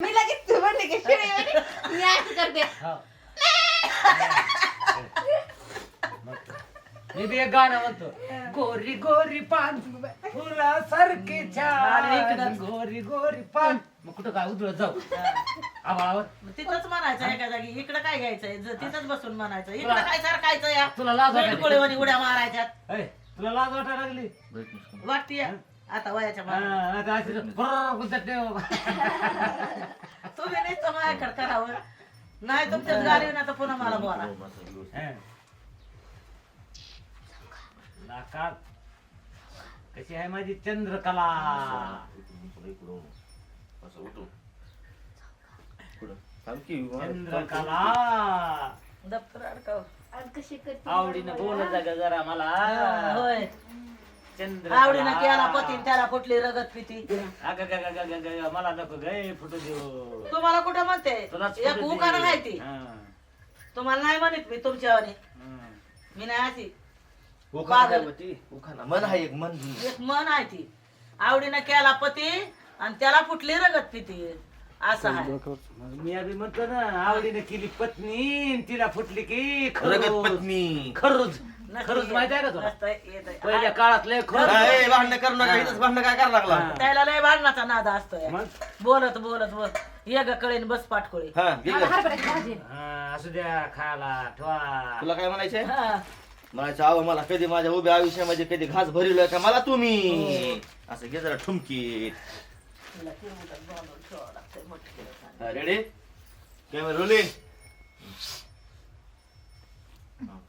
मी लगेच तू म्हणले की शिळे म्हणे. मी असं करते. हो. मग मी बी एक गाणं म्हणतो. गोरी गोरी पान फुला सारखी आणि छान इकडं. गोरी गोरी पान. मग कुठं काय उधळत जाऊ. आवाळावर मग तिथंच म्हणायचं एका जागी इकडं काय घ्यायचंय? ज- तिथंच बसून म्हणायचं. इकडं काय सारखायचं या? तुला लाज वाटायली? उड्या मारायच्यात. ऐ, तुला लाज वाटायला लागली? वाटते आता वयाच्या हा. आता बाबा. तुम्ही नाही तर माझ्याकडे करावं नाही तुमच्याच गाडी ना तर पुन्हा मला बोला. हा. नाकात कशी आहे माझी चंद्रकला? चंद्रकला. दप्तर अडकाव. कशी करते? आवडीनं बोलत जा ग जरा मला. होय. चंद्रकला आवडीनं केला. पतीन त्याला कुठली रगत पिती मला नको गे फुटू देऊ. तुम्हाला कुठं म्हणते? तुलाच एक फुटू उकाना दे. आहे ती. हा, तुम्हाला नाही म्हणत मी तुमच्यावानी. हम्म. मी नाही उखाणा. काय? उखाणा. मन आहे एक मन एक मन आहे ती. आवडीनं केला पती आणि त्याला फुटली रगत पिती असं आहे. मी आधी म्हणतो ना आवडीने केली पत्नी तिला फुटली की रगत खरूज. पत्नी. खरूज. येत. माहिती आहे का तुला. पहिल्या काळात लय खरूज काय भांडण करू नका इथंच भांडण काय करायला लागला? हा. त्याला लय भांडणाचा नाद असतोय. मग? बोलत बोलत बोल ये ग कळीन बस पाटकोळी. हा. हरभऱ्याची भाजी. हा, असू द्या खायला ठेवा. तुला काय म्हणायचंय? हा. म्हणायचं अहो मला कधी माझ्या उभ्या आयुष्यामध्ये कधी घास भरलोय का मला तुम्ही? असं घे जरा ठुमकी. रेडी कॅमेरा रोलिंग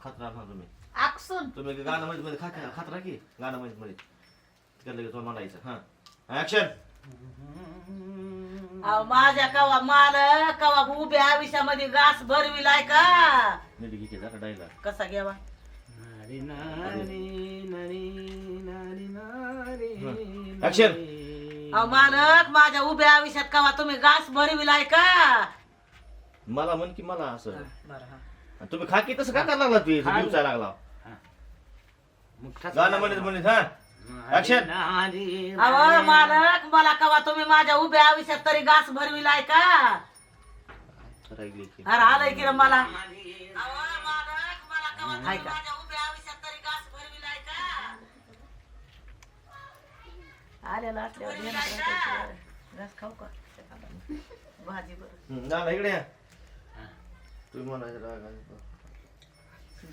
खात राहा तुम्ही. आकसून. तुम्ही गाणं मध्ये मध्ये खात खात राहा की? गाणं मध्ये मध्ये तिकडे लगेच तुम्हाला म्हणायचं. हा. ऍक्शन अहो, माझ्या कवा माल कवा उभ्या आयुष्यामध्ये घास भरविलाय का? नीट घे की जरा डायलॉग कसा घ्यावा? नारी, नारी, नारी, नारी, नारी, हं. Action. अहो मालक माझ्या उभ्या आयुष्यात कवा तुम्ही घास भरविलाय का? मला म्हण की मला असं. बरं, हा. तुम्ही खा की तसं का करायला लागला तू खा. दिवसा लागला मग ठसा गाणं म्हणत म्हणत हा Action. नारी, अहो नारी. मालक मला कवा तुम्ही माझ्या उभ्या आयुष्यात तरी घास भरविलाय का राहिली की. अरे आलंय की रे मला अहो, मालक, मला कवा तुम्ही माझ्या उभ्या आयुष्यात तरी घास भरविलाय का? आलेला असल्यावर येणं करायचं. घास खाऊ का भाजी बरं ना ना, इकडे या तुम्ही म्हणायचं राग आला.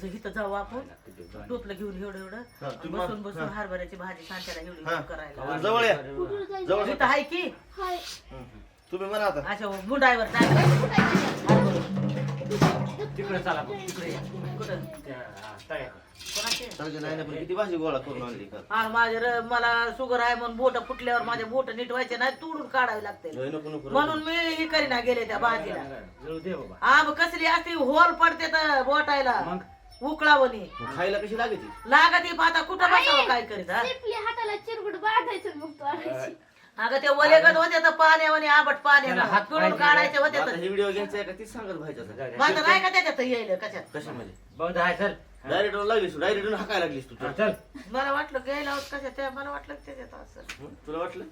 जर इथं जाऊ आपण टोपलं घेऊन एवढं एवढं तुम्ही बसून बसून. हरभऱ्याची भाजी सांच्याला एवढी हा. करायला जवळ या जवळ इथं आहे की. तुम्ही म्हणा आता अशा टाकायचं. तिकडे चला मग, तिकडे या. कुठं त्या, हा, तळ्याकडे. कोणाचे चालते नाही ना, पण किती भाजी गोळा करून आणली का? आणि माझे र- मला शुगर आहे म्हणून बोट फुटल्यावर माझे बोट नीट व्हायचे नाही तोडून काढावे लागते. नाही, नको नको म्हणून मी हे करीना गेले त्या भाजीला. जळू दे बाबा. आम कसली असती होल पडते तर बोटायला. मग? उकळावणी. मग खायला कशी लागते लागत आता कुठं बसावं काय करीत हा? हाताला चिरगुट बांधायचं मग तो आणायची. अगं ते वलेगत होते तर पाण्यावानी आंबट पाणी त्याला हात पिळून. काढायचे होते आता तर हे व्हिडिओ घ्यायचा आहे का? तीच सांगत व्हायचं माझं नाही का त्याच्यात येईल कशात? कशामध्ये बंद आहे चल डायरेक्ट लागलीस तू. डायरेक्ट हाकायला लागलीस तू. हा, चल. मला वाटलं गेला होत कशात त्या मला वाटलं त्याच्यात असं. हं? तुला वाटलं?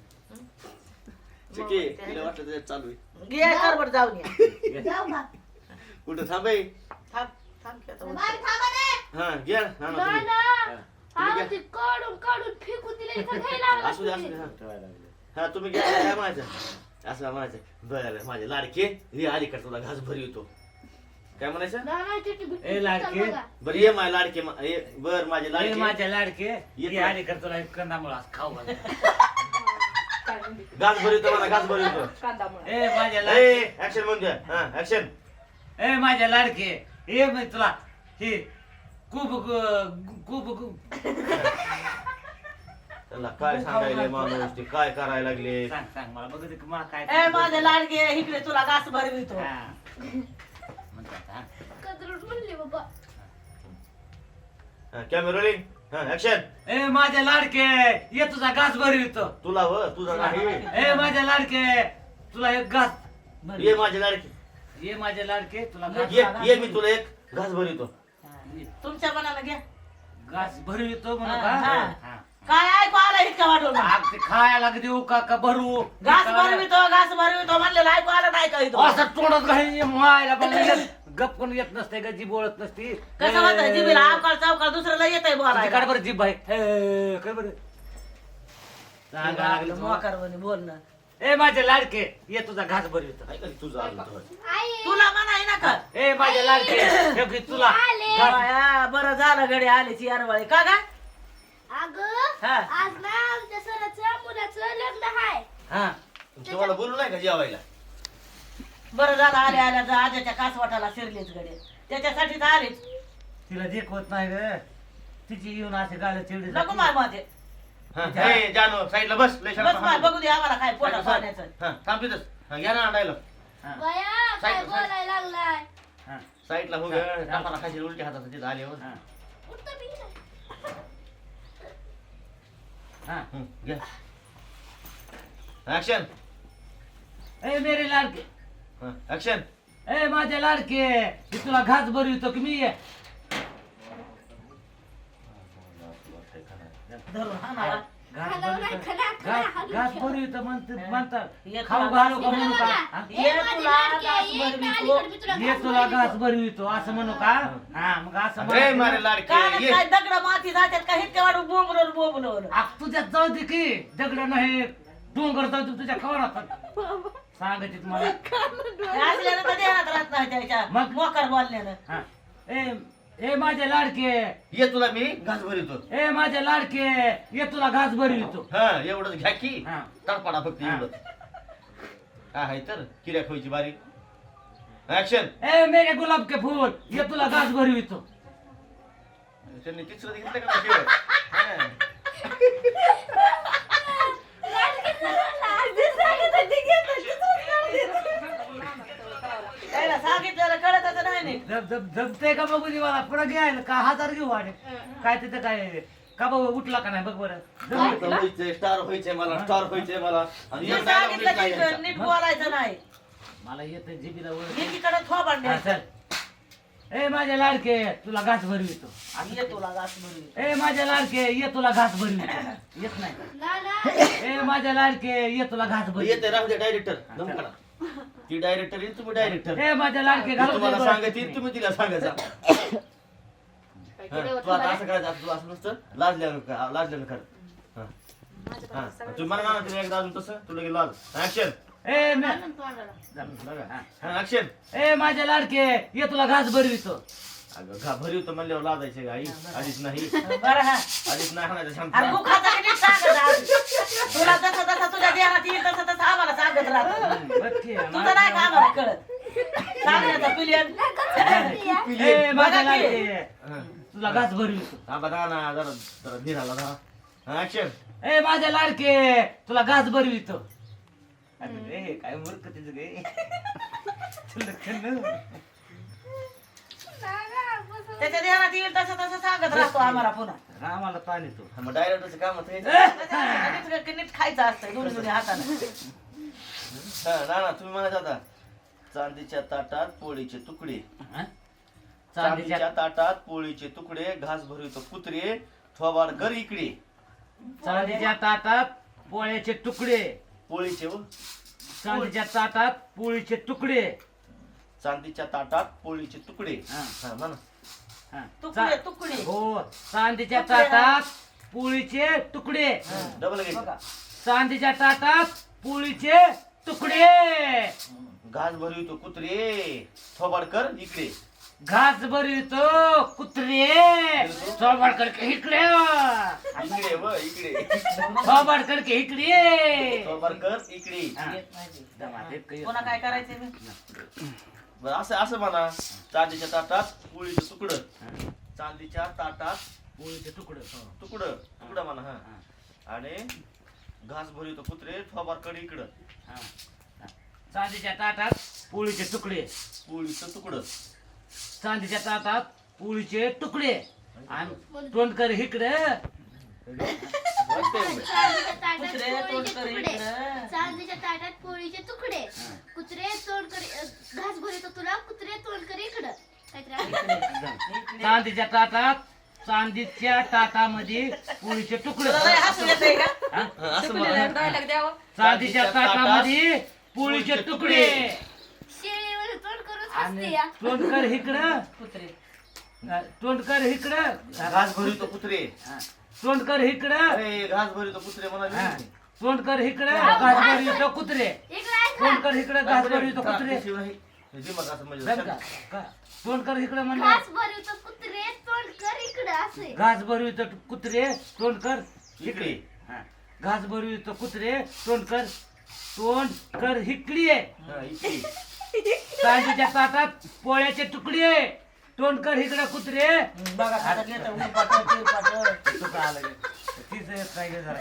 चिके तिला वाटलं त्याच्यात चालू आहे. घे करबट जाऊन या. जाऊ का? कुठं? थांबाय थांब थांब की आता बाई थांबा रे हा घ्या हा ना नाही तुम्ही. ना. हा ते काढून काढून फेकून दिले इथं घ्यायला असू दे असू दे हा. हा तुम्ही घ्या काय म्हणायचं असं म्हणायचं बरं माझे लाडके. हे अलीकडे तुला घास भरी येतो. काय म्हणायचं? ए, लाडके. बरं ये माझे लाडके मा- बर माझे लाडके. माझ्या लाडके. ये. आली कर तुला एक कंदामुळा खाऊ घाल. घास भरी येतो मला घास भरी येतो ए माझ्या लाडके. ए ऍक्शन म्हणून हा ऍक्शन ए माझ्या लाडके. ए मी तुला हे खूप खूप खूप. त्याला काय सांगायले माणूस ते काय करायला लागले? सांग सांग मला बघ ते मला काय ए माझे लाडके इकडे तुला घास भरवितो. हा. म्हणतात, हा. कदरून म्हणले बाबा कॅमेरा रोलिंग हा ऍक्शन ए माझ्या लाडके ये तुझा घास भरवितो तुला व तुझा नाही. ए माझ्या लाडके तुला एक घास ये माझे लाडके. ये माझ्या लाडके तुला घास ये ये मी तुला एक घास भरितो तुमच्या मनानं घ्या. घास भरवितो म्हणू हा, का? हा. हा, काय ऐकू आला इतका वाटून? ते खायला देऊ का का भरू? घास भरवितो घास भरवितो म्हणलेलं ऐकू आलं नाही का इथं? असं तोडत मायला पण गप कोण येत नसते का जी बोलत नसती? कसं म्हणतात जिबीला अवकाळ चौकाळ दुसऱ्याला येत आहे काढ बोलायला बरं जीभ आहे हे, कर बरं? सांगा लागलं तुम्हाला. मोकारवणी बोलणं ए माझे लाडके ये तुझा घास भरू तुझं तुला म्हणाय ना का? ए माझे लाडके हे घे तुला. बाया, बरं झालं घडी आलीची यारवाळी. का गा? अग हा. आज ना आमच्या सराचं मुलाचं लग्न आहे हा. तुम्हाला बोलू नाही का जेवायला? बरं झालं आले आल्या जा आजाच्या कासवाटाला शिरलीच गडे. त्याच्यासाठीच आलीच. तिला देखवत नाही ग तिची येऊन असे गाल चिवडी नको माय माझे. हा, हे जानू साईडला बस लय शांत बस माय बघू दे आम्हाला काय पोटा साईडला पाण्याचं. हा, थांब तिथंच. हा, घ्या ना डायलॉग. बया काय साईड- बोलायला लागलाय? साईडला हो हा. टापाला खाशी उलटी हातात तिथं उठतं नाही. हं, ऍक्शन ए मेरे लाडके. ऍक्शन ए माझे लाडके मी तुला घास भरवितो की मी? धरून हा ना घास म्हणतात खाऊ घालू का म्हणू का? हा? ये तुला घास ये भरवितो. ये तुला. घास असं म्हणू का? हा. मग असं मारे. लाडके काय दगड माती जातात का? इतके वाढू बोंबलून बोंबलून आ, तुझ्यात जाऊ दे की दगड नाही डोंगर जाऊ दे तुझ्या खवरात सांगायचे तुम्हाला. असल्यानं तर ध्यानात राहत नाही त्याच्या. मग? मोकार बोलल्यानं. हा. ए ए माझे लाडके ये तुला मी घास भरितो ए माझे लाडके ये तुला घास भरवितो हा एवढंच घ्या की हा. तडपाडा फक्त हा. एवढं काय आहे तर किऱ्या खोयची बारी ऍक्शन ए मेरे गुलाब के फूल ये तुला घास भरवितो त्यांनी तिसरं घेतलं का नाही? हा. जमते का बघू दे मला? पुढे घ्यायला का हजार घेऊ वाटे काय तिथं काय? का बघ उठला का नाही? बघ बरं. जमलं स्टार व्हायचंय मला स्टार व्हायचंय मला. आणि मी एक dialogue नीट सांगितलं नाही की यायचा. नीट बोलायचं नाही. मला येत जिबीला एकीकडे थोबाड हा. चल. ए माझे लाडके तुला घास भरवितो आणि ये तुला घास भरवी. ए माझे लाडके ये तुला घास भरवितो येत नाही. ना, ना. ए माझे लाडके ये तुला घास येते भरवितो राहू दे डायरेक्टर. दम करा ती डायरेक्टर येईल तुम्ही डायरेक्टर ए माझे लाडके घालून तुम्हाला दे सांगत बरं. येईल तुम्ही तिला सांगायचा हा, तू आता असं करायचं आता तू असं नसतं लाजल्यानं कर- लाजल्यानं कर हा. हा. तुम्ही मला ना तिला एकदा अजून तसं तुला गेलो लाज ऍक्शन ए मे-. हा. ऍक्शन ए माझे लाडके ये तुला घास भरवितो अगं घा भरी होतं म्हणल्यावर लाजायचे का आई? आधीच नाही. बरं हा. आधीच नाही म्हणायचं अरे शांत मुखाचा नीट सांगत राहा. तुला जसं जसं तुझ्या देहात येईल तसं तसं आम्हाला सांगत राहत. बघ की, तुझं नाही का आम्हाला कळत? सांगण्याचा पिलियन. ए माझे बघा की. लाडके हा. तुला घास भरवितो हा बघा ना जरा जरा धीराला जरा. ऍक्शन ए माझे लाडके तुला घास भरवितो अरे रे, काय मूर्ख तिचं गे. तुला? त्याच्या देहात येईल तसं तसं सांगत राहतो आम्हाला पुन्हा. आम्हाला ताण येतो मग डायरेक्टरचं काम होतं हे. नीट- नीट खायचं असतं दोन्ही दोन्ही हाताने. हा, ना ना तुम्ही म्हणायचं आता चांदीच्या ताटात पोळीचे तुकडे. हा? चांदीच्या चांदीच्या ताटात पोळीचे तुकडे घास भरवितो कुत्रे थोबाड कर इकडे. चांदीच्या ताटात पोळ्याचे तुकडे. पोळीचे चांदीच्या ताटात पोळीचे तुकडे. चांदीच्या ताटात पोळीचे तुकडे. हा. हा म्हणा. तुकडे चा- तुकडे. हो चांदीच्या तुकडे. ताटात पोळीचे तुकडे. डबल घ्यायचं चांदीच्या ताटात पोळीचे तुकडे. घास भरवितो कुत्रे. थोबाड कर इकडे. घास भरवितो कुत्रे. थोबाड करके इकडे. इकडे व इकडे. थोबाड करके इकडे. थोबाड कर इकडे. हा. काही काय करायचं मी बरं असं असं म्हणा. चांदीच्या ताटात पोळीचं तुकडं. चांदीच्या ताटात पोळीचे तुकडे. हो. तुकडं. तुकडं म्हणा हा. हा. आणि घास भरवितो कुत्रे थोबाड कर इकडं. हा. चांदीच्या ताटात पोळीचे तुकडे. पोळीचं तुकडं. चांदीच्या ताटात पोळीचे तुकडे. आणि तोंड कर इकडे. वाटतंय एवढं. चांदीच्या ताटात कुत्रे तोंड पोळीचे कर तुकडे. इकडं. ताटात पोळीचे तुकडे. कुत्रे तोंड कर घास भरितो तुला कुत्रे तोंड कर इकडं. काहीतरी. चांदीच्या ताटात चांदीच्या ताटामध्ये पोळीचे तुकडे. हा? चांदीच्या ताटामध्ये पोळीचे पोळीचे तुकडे. शेळीवर तोंड करून हसते आणि या तोंडकर इकडं. कुत्रे. तोंडकर इकडं. घास भरितो कुत्रे. तोंडकर इकडं. अरे घास भरितो कुत्रे हा. तोंडकर इकडं घासभर येतो कुत्रे. इकडे ऐका. तोंडकर इकडं घासभर येतो कुत्रे. म्हणजे? तोंडकर इकडं म्हणलं घास भरवतो कुत्रे तोंड कर इकडे असे. घास भरवितो कुत्रे तोंडकर इकडे. हा. घास भरवितो कुत्रे तोंडकर तोंड कर हिकडी आहे हा, चांदीच्या ताटात पोळ्याचे तुकडे तोंडकर इकडं कुत्रे. बघा पाटं, तीर. तीच येत नाही जरा.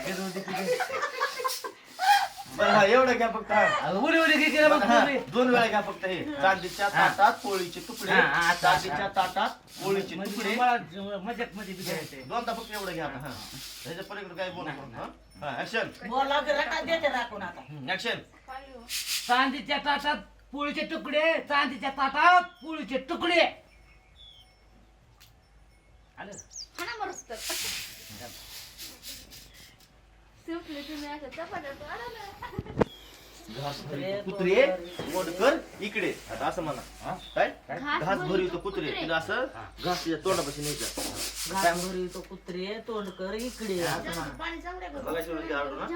हा एवढं घ्या फक्त हा. उडी उडी घे केलं बघ हा, तुम्ही. दोन वेळा घ्या फक्त हे. चांदीच्या. ताटात पोळीचे तुकडे. हा, हा, चांदीच्या ताटात पोळीचे म्हणजे तुकडे. मजाकमध्ये बिघायचे दोनदा फक्त एवढं घ्या हा. ह्याच्या पलीकडे काय बोलू नका, हा. हा ऍक्शन बोला की रटा देते राखून आता. ऍक्शन चांदीच्या ताटात पोळीचे तुकडे चांदीच्या ताटात पोळीचे तुकडे आलं हा ना मरस्त संपले तुम्ही असं चपात्यात वाढवलं. घास भरितो कुत्रे इकडे. आता असं म्हणा. हा? काय? घास भरितो भरितो कुत्रे. कुत्रे. तिला असं घास तिच्या तोंडापाशी न्यायचं घास भरी तो कुत्रे तोंड कर इकडे. असं म्हणा. बघा ना.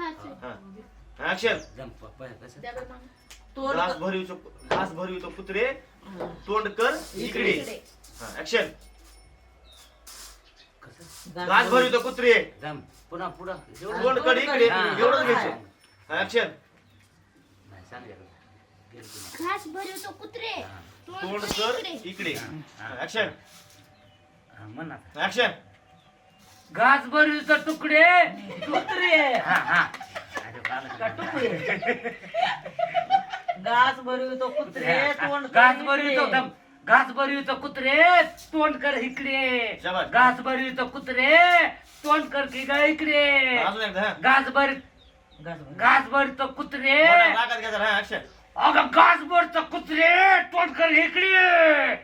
हा. तोंड घास भरितो घास भरितो कुत्रे तोंड कर इकडे. इकडे. हा ऍक्शन घास भरितो कुत्रे. जंप पुन्हा पुढं एवढं तोंड कर इकडे हा. एवढंच घ्यायचं. ऍक्शन नाही सांगेल घास भरवतो कुत्रे. तोंड इकडे. इकडे. हा. ऍक्शन हा, म्हण ना ऍक्शन घास तुकडे. कुत्रे. हा हा. अरे, का? टुकडे घास भरी तो कुत्रे तोंड घास इकडे. दम. घास भरवितो कुत्रे तोंड कर इकडे. शाबास. घास कुत्रे तोंड कर की गा इकडे. अजून एकदा हा. घास कुत्रे. मला रागात घ्या जरा, हा अगं घास भरतो कुत्रे तोंड कर इकडे.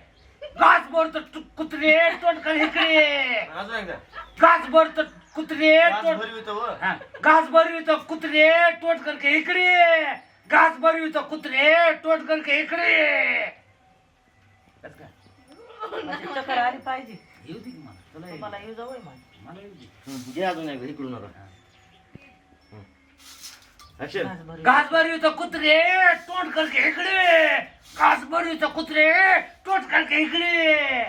घास तु- कुत्रे तोंड कर इकडे. अजून एकदा घास भरतो कुत्रे घास तोंड भरवितो. हा, घास भरवितो कुत्रे तोंड करके इकडे. घास भरवितो कुत्रे तोंड करके इकडे. चक्कर आली पाहिजे. येऊ दे की मला. तुला येऊ दे. मला येऊ जाऊ माझी. मला येऊ दे. हम्म, घे अजून एकदा इकडून नका भरवितो कुत्रे तोंड करके इकडे. भरवितो कुत्रे तोंड करके इकडे.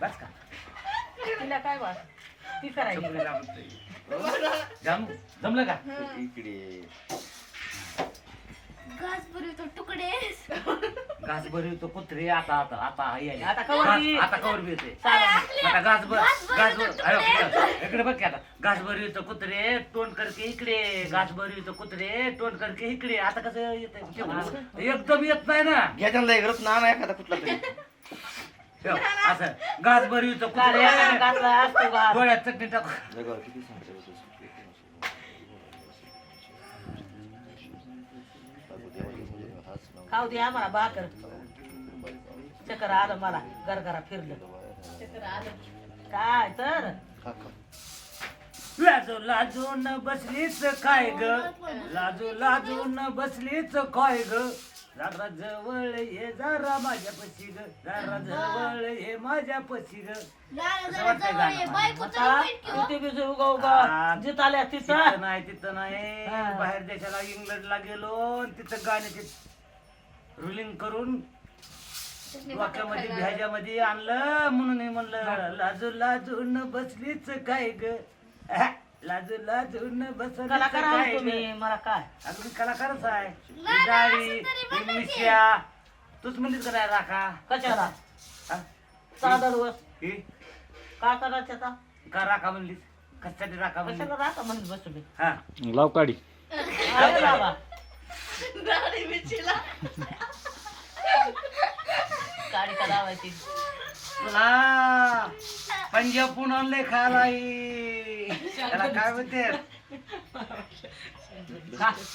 बस का? तिला काय वाट? ती करायची. जम? जमलं का? इकडे. घास भरवतो तुकडे. घास भरवितो कुत्रे आता आता आता आई आली. आता कवर घास- बी. आता कवर बी येते. आता घास भर घास भर घास भर. येतो अरे, तुकडे. इकडे- इकडे बघ की आता. घास भर येतो कुत्रे तोंड करके इकडे. घास भर येतो कुत्रे तोंड करके इकडे. आता कसं येत एकदम येत नाही ना. घ्या त्यांना एक रत्न आणा एखादा कुठला तरी. ठेव, असं. घास भर येतो काल एकानं कुत्रे. घातला असतो घास डोळ्यात चटणी टाकू किती सांगते खाऊ दे आम्हाला भाकर. चक्कर आलं मला गरगरा फिरलं. काय तर. लाजू लाजून बसलीच काय ग? लाजू लाजून बसलीच काय ग? जरा जवळ ये जरा माझ्या पशी ग. जरा जवळ ये माझ्या पशी ग. जित आल्या तिथं. नाही तिथं नाही. बाहेर देशाला इंग्लंडला गेलो आणि तिथं गाण्याचे रुलिंग करून वाक्यामध्ये भ्याजामध्ये आणलं म्हणून म्हणलं लाजू लाजून बसलीच काय ग? अह, लाजू लाजून बसलीच कलाकार आहो काय ग? तुम्ही मला काय? अगदी कलाकारच आहे. ही ही की. मिश्या तूच म्हणलीस का नाही राखा? कशाला? हा? चादर वर ही? काय करायचं आता? का राखा म्हणलीस? कशासाठी राखा म्हणलीस? कशाला राहता म्हणत बसू मी? हा. लाव काढी अरे बाबा. गाडी का लावायची? तुला पंजाब पुणले खायला त्याला काय म्हणते.